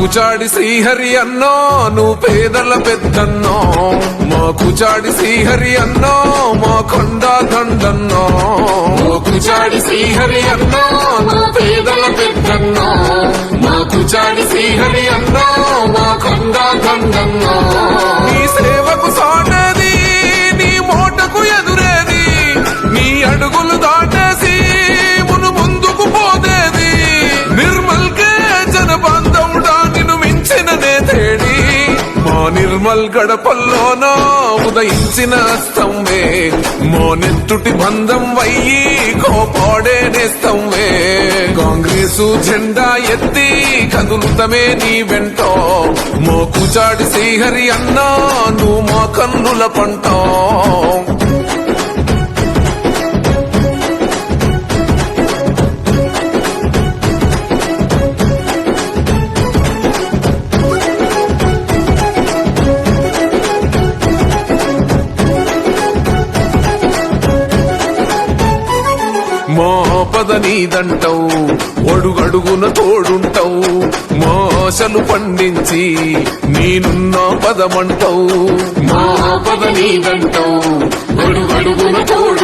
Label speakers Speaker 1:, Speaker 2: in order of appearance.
Speaker 1: కుచాడి శ్రీహరి అన్నో నువ్వు పేదల పెద్దన్నో. మా కుచాడి శ్రీహరి అన్నో మా కొండ దండన్నో. కుచాడి శ్రీహరి అన్నో నువ్వు పేదల పెద్దన్నో. మా కుచాడి శ్రీహరి అన్నో మా కొండ దండన్నో. నేతేడి మా నిర్మల్ గడపల్లోన ఉదయించిన స్తంవే మో నెత్తుటి బంధం వయ్యి కోపాడే నేస్తంవే. కాంగ్రెసు జెండా ఎత్తి కదులుతమే నీ వెంటో. మో శ్రీహరి అన్నా నువ్వు మా కన్నుల పంటో. మోపద నీదంటవు ఒడుగడుగున తోడుంటవు మోసలు పండించి నేనున్న పదమంటవు. మోపద నీదంటవు ఒడుగడుగున తోడు